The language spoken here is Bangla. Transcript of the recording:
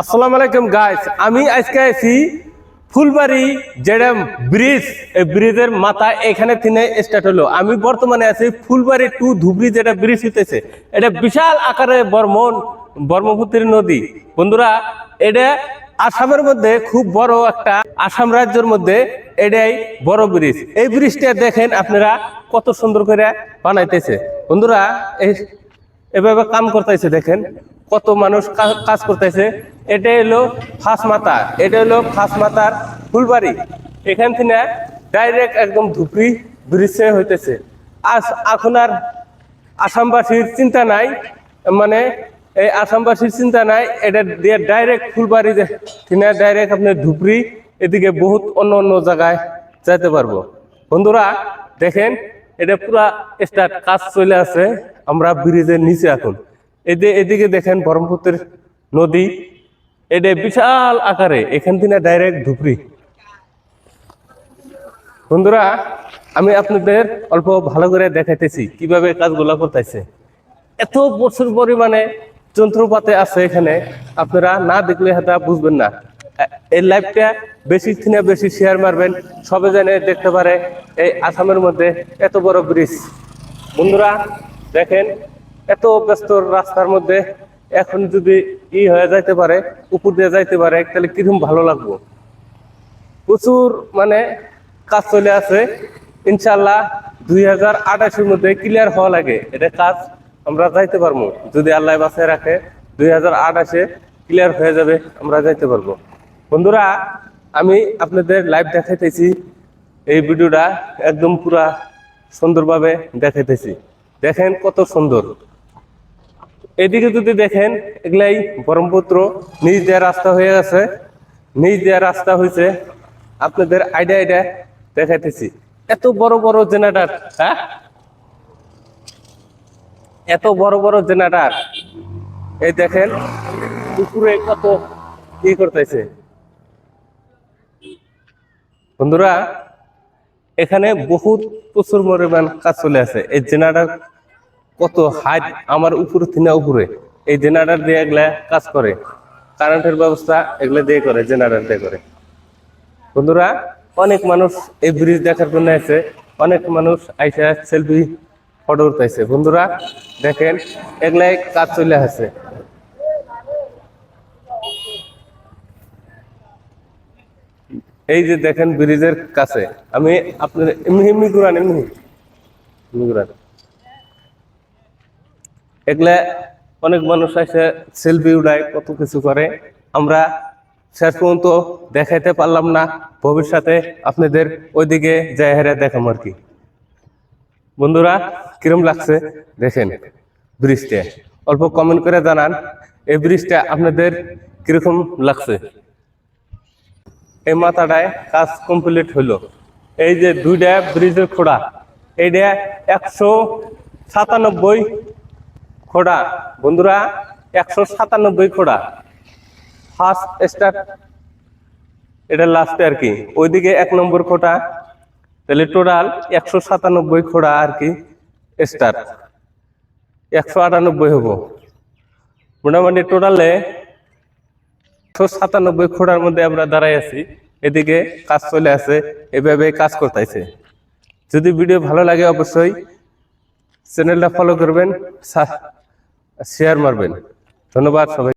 আসসালামু আলাইকুম গাইস আমি আজকে আছি ফুলবাড়ি যেটা ব্রিজ। এই ব্রিজের মাথা এখানে থেকে স্টার্ট হলো। আমি বর্তমানে আছি ফুলবাড়ি টু ধুবড়ি, যেটা ব্রিজ হইতেছে। এটা বিশাল আকারে বর্মন ব্রহ্মপুত্রের নদী। বন্ধুরা, এটা আসামের মধ্যে খুব বড় একটা আসাম রাজ্যের মধ্যে এটাই বড় ব্রিজ। এই ব্রিজটা দেখেন আপনারা কত সুন্দর করে বানাইতেছে। বন্ধুরা এভাবে কাম করতেছে, দেখেন। কত মানুষ কাজ করতেছে। এটা হলো ফাঁস মাথা এটা হলো ফাঁস মাথার ফুলবাড়ি। এখান থেকে ডাইরেক্ট একদম ধুপড়ি ব্রিজে হইতেছে। আজ এখন আর আসামবাসীর চিন্তা নাই মানে এই আসামবাসীর চিন্তা নাই, এটা দিয়ে ডাইরেক্ট ফুলবাড়ি কিনা ডাইরেক্ট আপনি ধুপড়ি, এদিকে বহুত অন্য অন্য জায়গায় যাইতে পারব। বন্ধুরা, দেখেন, এটা পুরা স্টার্ট কাজ চলে আছে, আমরা ব্রিজের নিচে এখন। এদিকে এদিকে দেখেন ব্রহ্মপুত্রের নদী। এটা বিশাল আকারে, এখান থেকে ডাইরেক্ট ধুপড়ি। বন্ধুরা, আমি আপনাদের অল্প ভালো করে দেখাইতেছি কীভাবে কাজগুলো করতেছে। এত প্রচুর পরিমাণে যন্ত্রপাতি আছে এখানে, আপনারা না দেখলে হয়তো বুঝবেন না। এই লাইভটা বেশি থেকে বেশি শেয়ার মারবেন, সবে জানে দেখতে পারে এই আসামের মধ্যে এত বড় ব্রিজ বন্ধুরা, দেখেন এত ব্যস্ত রাস্তার মধ্যে এখন যদি ই হয়ে যাইতে পারে, উপর দিয়ে যাইতে পারে, তাহলে কীরকম ভালো লাগবো? প্রচুর মানে কাজ চলে আছে। ইনশাল্লাহ দুই হাজার আঠাশের মধ্যে ক্লিয়ার হওয়া লাগে। এটা কাজ আমরা যাইতে পারব। যদি আল্লাহ বাসায় রাখে, দুই হাজার আঠাশে ক্লিয়ার হয়ে যাবে, আমরা যাইতে পারব। বন্ধুরা, আমি আপনাদের লাইভ দেখাইতেছি। এই ভিডিওটা একদম পুরা সুন্দরভাবে দেখাইতেছি। দেখেন কত সুন্দর। এদিকে যদি দেখেন, এগুলাই ব্রহ্মপুত্র, নিজ দেওয়া রাস্তা হয়ে গেছে। নিজ দেওয়া রাস্তা হয়েছে আপনাদের আইডিয়া আইডিয়া দেখাইতেছি। এত বড় বড় জেনারেটার হ্যাঁ? এত বড় বড় জেনারেটার এই দেখেন উপরে কত কি করতেছে। বন্ধুরা, এখানে বহুত প্রচুর পরিমাণ কাজ চলে আছে। এই জেনারেটার কত হাইট আমার উপরে থিনা উপরে? এই জেনারেটর দিয়ে এগুলা কাজ করে। কারেন্টের ব্যবস্থা এগুলা দিয়ে করে, জেনারেটর দিয়ে করে। বন্ধুরা, অনেক মানুষ এই ব্রিজ দেখার জন্য আছে অনেক মানুষ আইসা সেলফি ফটো উঠাইছে। বন্ধুরা, দেখেন, এগুলাই কাজ চলে আছে এই যে দেখেন ব্রিজের কাছে, আমি আপনার এমনি এমনি ঘুরান এমনি ঘুরান। এগুলা অনেক মানুষ এসে সেলফি উড়ায়, কত কিছু করে। আমরা শেষ পর্যন্ত দেখাইতে পারলাম না, ভবিষ্যতে আপনাদের ওইদিকে যাই হেরে দেখাম আর কি। বন্ধুরা, কিরম লাগছে? দেখেন ব্রিজটা অল্প কমেন্ট করে জানান, এই ব্রিজটা আপনাদের কীরকম লাগছে? এই মাথাটায় কাজ কমপ্লিট হলো এই যে দুইটা ব্রিজের খোড়া, এইটা একশো সাতানব্বই খোড়া। বন্ধুরা, একশো সাতানব্বই খোড়া। ফার্স্ট স্টার এটা লাস্টে আর কি। ওইদিকে এক নম্বর খোটা তাহলে টোটাল একশো সাতানব্বই খোড়া আর কি স্টার একশো আটানব্বই হব। মোটামুটি টোটালে একশো সাতানব্বই খোড়ার মধ্যে আমরা দাঁড়াই আছি। এদিকে কাজ চলে আছে এভাবে কাজ করতেছে। যদি ভিডিও ভালো লাগে অবশ্যই চ্যানেলটা ফলো করবেন শেয়ার মারবেন। ধন্যবাদ সবাই